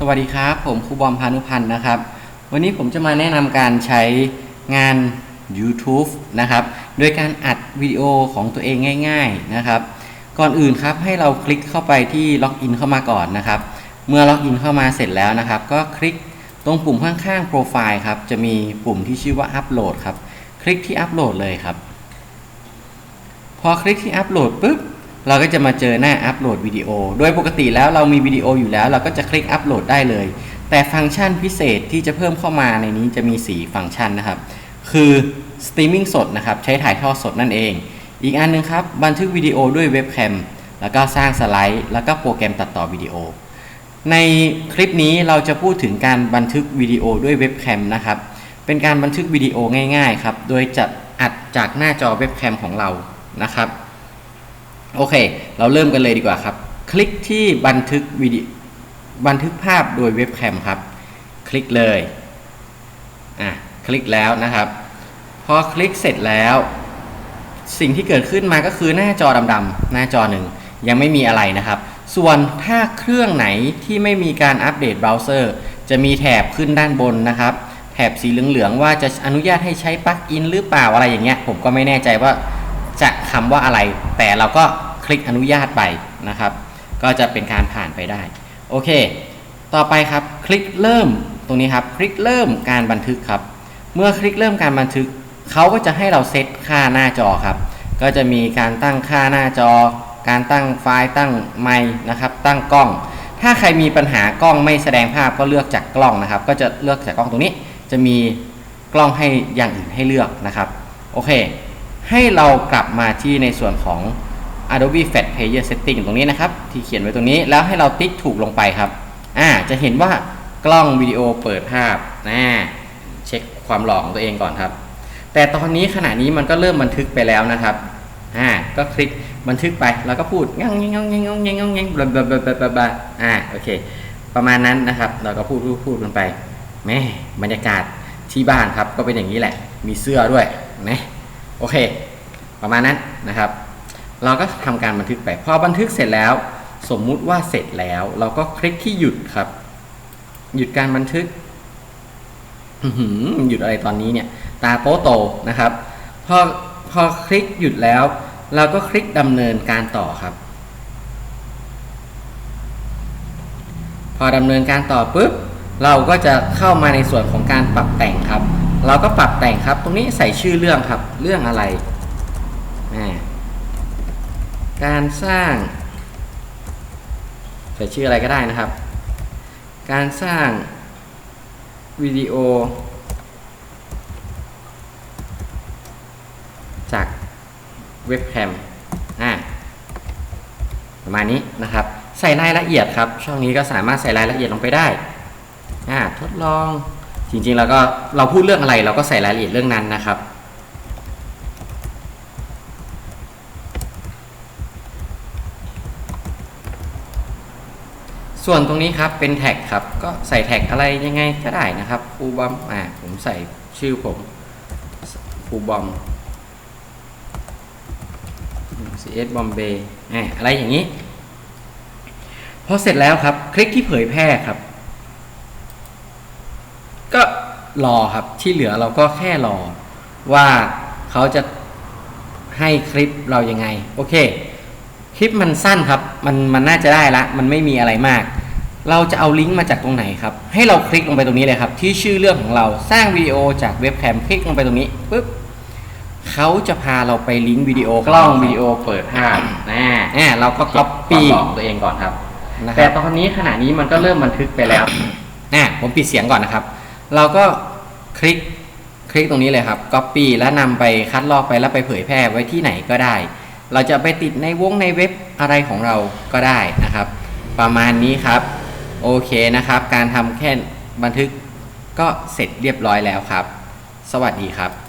สวัสดีครับ ผมครูบอมพานุพันธ์นะครับ วันนี้ผมจะมาแนะนำการใช้งาน YouTube นะครับ โดยการอัดวิดีโอของตัวเองง่าย ๆนะครับ ก่อนอื่นครับให้เราคลิกเข้าไปที่ล็อกอินเข้ามาก่อนนะครับ เมื่อล็อกอินเข้ามาเสร็จแล้วนะครับ ก็คลิกตรงปุ่มข้างๆโปรไฟล์ครับ จะมีปุ่มที่ชื่อว่าอัปโหลดครับ คลิกที่อัปโหลดเลยครับ พอคลิกที่อัปโหลดปุ๊บ เราก็จะมาเจอหน้าอัปโหลดวิดีโอ โดยปกติแล้วเรามีวิดีโออยู่แล้ว เราก็จะคลิกอัปโหลดได้เลย แต่ฟังก์ชันพิเศษที่จะเพิ่มเข้ามาในนี้จะมี 4 ฟังก์ชันนะครับ คือสตรีมมิ่งสดนะครับ ใช้ถ่ายทอดสดนั่นเอง อีกอันหนึงครับ บันทึกวิดีโอด้วยเว็บแคม แล้วก็สร้างสไลด์ แล้วก็โปรแกรมตัดต่อวิดีโอ ในคลิปนี้เราจะพูดถึงการบันทึกวิดีโอด้วยเว็บแคมนะครับ เป็นการบันทึกวิดีโอง่ายๆครับ โดยจะอัดจากหน้าจอเว็บแคมของเรา นะครับ โอเค เราเริ่มกันเลยดีกว่าครับ คลิกที่บันทึกวิดีบันทึกภาพโดยเว็บแคมครับ คลิกเลย อะ คลิกแล้วนะครับ พอคลิกเสร็จแล้ว สิ่งที่เกิดขึ้นมาก็คือหน้าจอดำๆหน้าจอหนึ่งยังไม่มีอะไรนะครับ ส่วนถ้าเครื่องไหนที่ไม่มีการอัปเดตเบราว์เซอร์ จะมีแถบขึ้นด้านบนนะครับ แถบสีเหลืองๆว่าจะอนุญาตให้ใช้ปลั๊กอินหรือเปล่าอะไรอย่างเงี้ย ผมก็ไม่แน่ใจว่า จะคำว่าอะไร แต่เราก็คลิกอนุญาตไปนะครับ ก็จะเป็นการผ่านไปได้ โอเค ต่อไปครับคลิกเริ่มตรงนี้ครับ คลิกเริ่มการบันทึกครับ เมื่อคลิกเริ่มการบันทึกเขาก็จะให้เราเซตค่าหน้าจอครับ ก็จะมีการตั้งค่าหน้าจอ การตั้งไฟล์ตั้งไมค์นะครับ ตั้งกล้อง ถ้าใครมีปัญหากล้องไม่แสดงภาพก็เลือกจากกล้องนะครับ ก็จะเลือกจากกล้องตรงนี้ จะมีกล้องให้อย่างอื่นให้เลือกนะครับ โอเค ให้เรากลับมาที่ในส่วนของ Adobe Flash Player Setting ตรงนี้นะครับ ที่เขียนไว้ตรงนี้แล้วให้เราติ๊กถูกลงไปครับ อ่า จะเห็นว่ากล้องวิดีโอเปิดภาพนะเช็คความหล่อของตัวเองก่อนครับ แต่ตอนนี้ขณะนี้มันก็เริ่มบันทึกไปแล้วนะครับ อ่า ก็คลิกบันทึกไปแล้วก็พูดงังงงงงงงงงงั้งงั้งบลาบลาบลาบลาบลาบลาอ่า โอเค ประมาณนั้นนะครับ เราก็พูดพูดพูดกันไปแม่บรรยากาศที่บ้านครับ ก็เป็นอย่างนี้แหละ มีเสื้อด้วยนะ โอเค ประมาณนั้นนะครับ เราก็ทำการบันทึกไป พอบันทึกเสร็จแล้ว สมมุติว่าเสร็จแล้ว เราก็คลิกที่หยุดครับ หยุดการบันทึกอื้อหือหยุดอะไรตอนนี้เนี่ย ตาโตโตนะครับ พอพอคลิกหยุดแล้ว เราก็คลิกดำเนินการต่อครับ พอดำเนินการต่อปุ๊บ เราก็จะเข้ามาในส่วนของการปรับแต่งครับ เราก็ปรับแต่งครับ ตรงนี้ใส่ชื่อเรื่องครับ เรื่องอะไร การสร้าง ใส่ชื่ออะไรก็ได้นะครับ การสร้างวิดีโอ จากเว็บแคมอ่าประมาณนี้นะครับ ใส่รายละเอียดครับ ช่องนี้ก็สามารถใส่รายละเอียดลงไปได้อ่าทดลอง จริงๆแล้วก็เราพูดเรื่องอะไรเราก็ใส่รายละเอียดเรื่องนั้นนะครับ ส่วนตรงนี้ครับเป็นแท็กครับ ก็ใส่แท็กอะไรยังไงก็ได้นะครับฟูบอมอ่าผมใส่ชื่อผมฟูบอม CS Bombay อ่าอะไรอย่างนี้ พอเสร็จแล้วครับ คลิกที่เผยแพร่ครับ ก็ รอครับที่เหลือเราก็แค่รอ ว่าเขาจะให้คลิปเรายังไง โอเค คลิปมันสั้นครับ มันมันน่าจะได้ละ มันไม่มีอะไรมาก เราจะเอาลิงก์มาจากตรงไหนครับ ให้เราคลิกลงไปตรงนี้เลยครับ ที่ชื่อเรื่องของเราสร้างวิดีโอจากเว็บแคมคลิกลงไปตรงนี้ปุ๊บเขาจะพาเราไปลิงก์วิดีโอกล้องวิดีโอเปิดภาพนะอ่าเราก็ก๊อปปี้ของตัวเองก่อนครับ แต่ตอนนี้ขณะนี้มันก็เริ่มบันทึกไปแล้วอ่าผมปิดเสียงก่อนนะครับ เราก็ คลิกคลิกตรงนี้เลยครับ Copy แล้วนำไปคัดลอกไปแล้วไปเผยแพร่ไว้ที่ไหนก็ได้ เราจะไปติดในวงในเว็บอะไรของเราก็ได้นะครับ ประมาณนี้ครับโอเคนะครับ การทำแค่บันทึกก็เสร็จเรียบร้อยแล้วครับ สวัสดีครับ